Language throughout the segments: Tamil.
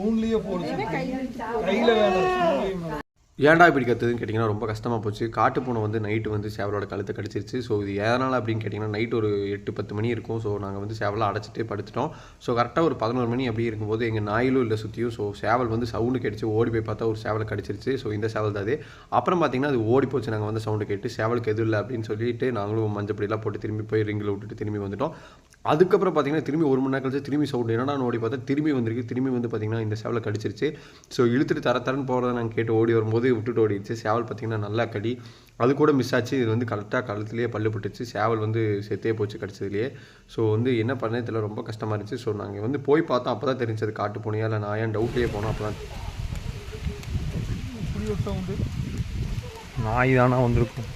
ஃபோன்லேயே போடுச்சு. கையில் வேலை phone ஏன்டா இப்படி கற்றுதுன்னு கேட்டிங்கன்னா ரொம்ப கஷ்டமாக போச்சு. காட்டு பூனை வந்து நைட்டு வந்து சேவலோட கழுத்தை கடிச்சிருச்சு. ஸோ இது எதனால் அப்படின்னு கேட்டிங்கன்னா நைட் ஒரு எட்டு பத்து மணி இருக்கும். ஸோ நாங்கள் வந்து சேவலை அடைச்சிட்டு படுத்துட்டோம். ஸோ கரெக்டாக ஒரு பதினோரு மணி அப்படி இருக்கும்போது எங்கள் நாயிலும் இல்லை சுற்றியும் ஸோ சேவல் வந்து சவுண்டு கேட்டுச்சு ஓடி போய் பார்த்தா ஒரு சேவலை கடிச்சிருச்சு. ஸோ இந்த சேவல் தான் அது. அப்புறம் பார்த்தீங்கன்னா அது ஓடி போச்சு. நாங்கள் வந்து சவுண்டு கேட்டு சேவலுக்கு எதுவும் இல்லை அப்படின்னு சொல்லிட்டு நாங்களும் மஞ்சப்படியெல்லாம் போட்டு திரும்பி போய் ரிங்கில் விட்டுட்டு திரும்பி வந்துட்டோம். அதுக்கப்புறம் பார்த்தீங்கன்னா திரும்பி ஒரு மணி நேரம் கழிச்சு திரும்பி சவுண்டு என்னடா ஓடி பார்த்தா திரும்பி வந்திருக்கு. திரும்பி வந்து பார்த்தீங்கன்னா இந்த சேவலை கடிச்சிருச்சு. ஸோ இழுத்துட்டு தர தரன்னு போகிறத நாங்கள் கேட்டு ஓடி வரும்போது விட்டுட்டு ஓடிடுச்சு. சேவல் பார்த்தீங்கன்னா நல்லா கடி. அது கூட மிஸ் ஆச்சு. இது வந்து கரெக்டாக கழுத்துலேயே பல்லு பட்டுச்சு. சேவல் வந்து செத்தே போச்சு கிடச்சதுலேயே. ஸோ வந்து என்ன பண்ணே தெரியல. ரொம்ப கஷ்டமாக இருந்துச்சு. ஸோ நாங்கள் வந்து போய் பார்த்தோம். அப்போ தான் தெரிஞ்சது காட்டு போனியா இல்லை நான் ஏன் டவுட்லேயே போனோம். அப்போ தான் இப்படி நாய் தானா வந்திருக்கும்.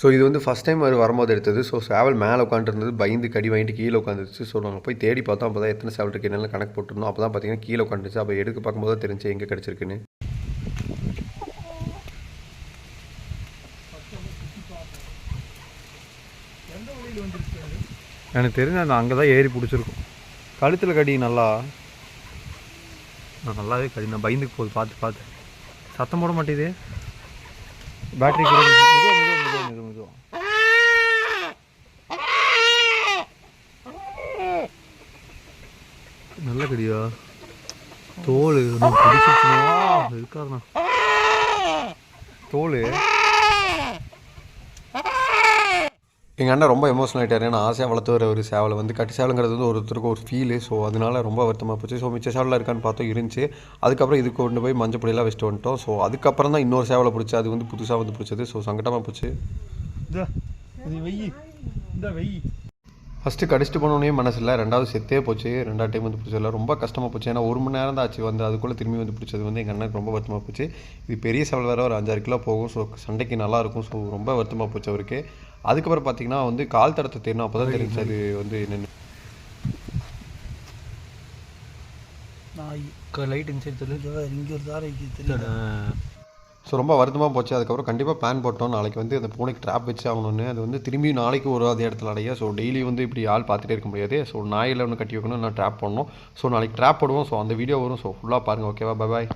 ஸோ இது வந்து ஃபஸ்ட் டைம் அவர் வரும்போது எடுத்தது. ஸோ சேவல் மேலே உட்காந்துருந்தது பயந்து கடி வாங்கிட்டு கீழே உட்காந்துருச்சு ஸோ நாங்கள் போய் தேடி பார்த்தோம். அப்போ தான் எத்தனை சேவல் இருக்கு என்னெல்லாம் கணக்கு போட்டிருந்தோம். அப்போ தான் பார்த்தீங்கன்னா கீழே உட்காந்துச்சு அப்போ எடுக்க பார்க்கும்போது தெரிஞ்சு எங்கே கிடச்சிருக்குன்னு. எனக்கு தெரிஞ்ச அந்த அங்கே தான் ஏறி பிடிச்சிருக்கும். கழுத்தில் கடி நல்லா நான் நல்லாவே கடி நான் பயந்துக்கு போகுது பார்த்து பார்த்து. சத்தம் போட மாட்டேது பேட்டரி மெதுவா மெதுவா நல்ல கடியா. தோல் இருக்காருண்ணா தோல். எங்கள் அண்ணன் ரொம்ப எமோஷனல் ஆகிட்டார் ஏன்னா ஆசையாக வளர்த்து வர ஒரு சேவலை வந்து கட்டி சேவலுங்கிறது வந்து ஒருத்தருக்கு ஒரு ஃபீலு ஸோ அதனால ரொம்ப வருத்தமாக போச்சு. ஸோ மிச்ச சேவலாக இருக்கான்னு பார்த்தோம் இருந்துச்சு. அதுக்கப்புறம் இதுக்கு கொண்டு போய் மஞ்சள் பொடியெல்லாம் வச்சுட்டு வந்துட்டோம். ஸோ அதுக்கப்புறம் தான் இன்னொரு சேவலை பிடிச்சி அது வந்து புதுசாக வந்து பிடிச்சது. ஸோ சங்கடமாக போச்சு. இதா வெயி இந்த வெயி ஃபஸ்ட்டு கடிச்சிட்டு போனோடனே மனசு இல்லை ரெண்டாவது செத்தே போச்சு. ரெண்டாவது டைம் வந்து பிடிச்சதில்ல ரொம்ப கஷ்டமாக போச்சு. ஏன்னா ஒரு மணி நேரம் தான் ஆச்சு. வந்து அதுக்குள்ளே திரும்பி வந்து பிடிச்சது வந்து எங்கள் அண்ணனுக்கு ரொம்ப வருத்தமாக போச்சு. இது பெரிய சேவல் வேறு. ஒரு அஞ்சாறு கிலோ போகும். ஸோ சண்டைக்கு நல்லா இருக்கும். ஸோ ரொம்ப வருத்தமாக போச்சு அவருக்கு. அதுக்கப்புறம் பார்த்தீங்கன்னா வந்து கால் தடத்தை தெரியணும் அப்போ தான் தெரிஞ்சு அது வந்து என்னென்னு. லைட் இன்சைட் தெரியல இங்கே ஒரு தாரை தெரியல ஸோ ரொம்ப வருத்தமாக போச்சு. அதுக்கப்புறம் கண்டிப்பாக பிளான் போட்டோம். நாளைக்கு வந்து அந்த பூனைக்கு ட்ராப் வச்சு ஆகணும்னு. அது வந்து திரும்பி நாளைக்கு ஒரு அதே இடத்துல அடைய. ஸோ டெய்லி வந்து இப்படி ஆள் பார்த்துட்டே இருக்க முடியாது. ஸோ நாயில் ஒன்று கட்டி வைக்கணும் நான் ட்ராப் பண்ணணும் ஸோ நாளைக்கு ட்ராப் போடுவோம். ஸோ அந்த வீடியோ வரும். ஸோ ஃபுல்லாக பாருங்கள் ஓகேவா பாய்